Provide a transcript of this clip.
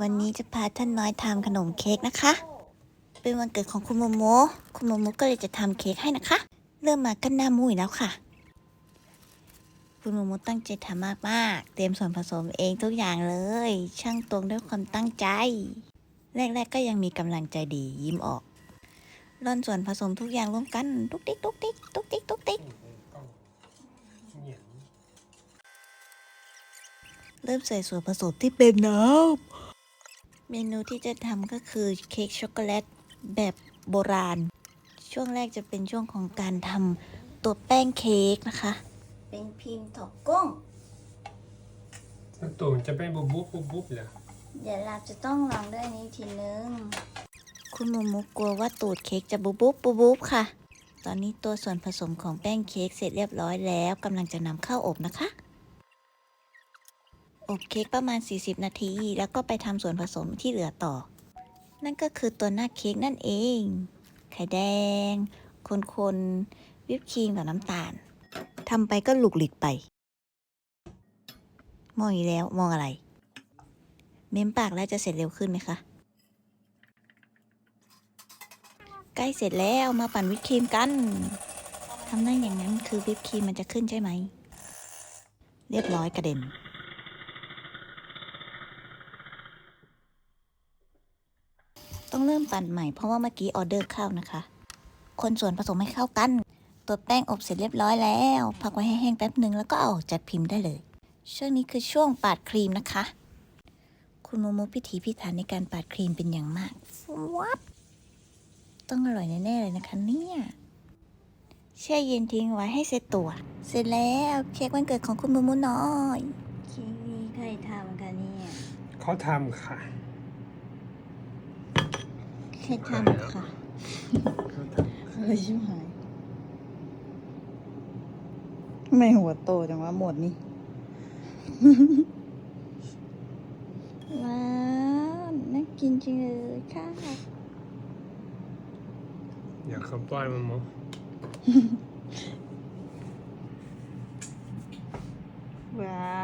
วันนี้จะพาท่านน้อยทำขนมเค้กนะคะ เป็นวันเกิดของคุณโมโม คุณโมโมก็เลยจะทำเค้กให้นะคะ เริ่มมากันหน้ามุ้ยแล้วค่ะ คุณโมโมตั้งใจทำมากๆเตรียมส่วนผสมเองทุกอย่างเลย ช่างตวงด้วยความตั้งใจ แรกๆก็ยังมีกำลังใจดียิ้มออกร่อนส่วนผสมทุกอย่างรวมกันตุ๊กติ๊กตุ๊กติ๊กตุ๊กติ๊กตุ๊กติ๊กเริ่มใส่ส่วนผสมที่เป็นน้ำ เมนูที่จะทำก็คือเค้กช็อกโกแลตแบบโบราณ ช่วงแรกจะเป็นช่วงของการทำตัวแป้งเค้กนะคะ เป็นพิมพ์ถอกก้งตูนจะเป็นบุบบุบบุบบุบเหรอเดี๋ยวเราจะต้องลองด้วยนี้ทีนึง คุณมูมุกกลัวว่าตูดเค้กจะบุบบุบบุบบุบค่ะ ตอนนี้ตัวส่วนผสมของแป้งเค้กเสร็จเรียบร้อยแล้วกำลังจะนำเข้าอบนะคะ อบเค้กประมาณ 40 นาที แล้วก็ไปทำส่วนผสมที่เหลือต่อ นั่นก็คือตัวหน้าเค้กนั่นเอง ไข่แดง คนๆ วิปครีมกับน้ำตาลทำไปก็หลุกหลิกไป มองอีกแล้วมองอะไร เม้มปากแล้วจะเสร็จเร็วขึ้นไหมคะ ใกล้เสร็จแล้วมาปั่นวิปครีมกันทำนั่นอย่างนั้นคือวิปครีมมันจะขึ้นใช่ไหม เรียบร้อยกระเด็น ต้องเริ่มปั่นใหม่เพราะว่าเมื่อกี้ออเดอร์เข้านะคะ คนส่วนผสมให้เข้ากัน ตัวแป้งอบเสร็จเรียบร้อยแล้ว พักไว้ให้แห้งแป๊บหนึ่งแล้วก็เอาออกจัดพิมพ์ได้เลย ช่วงนี้คือช่วงปาดครีมนะคะ คุณโมโมพิถีพิถันในการปาดครีมเป็นอย่างมากวับต้องอร่อยแน่ๆเลยนะคะเนี่ยแช่เย็นทิ้งไว้ให้เสร็จตัว เสร็จแล้วเค้กวันเกิดของคุณโมโมน้อย เค้กนี้ใครทำกันเนี่ยเขาทำค่ะ ใครทำค่ะเขาทอะไรชิบหายไม่หัวโตจังว่าหมดนี่ ว้าวน่ากินจริงเลยค่ะำอยากเขาป้อนมันมั้งว้าว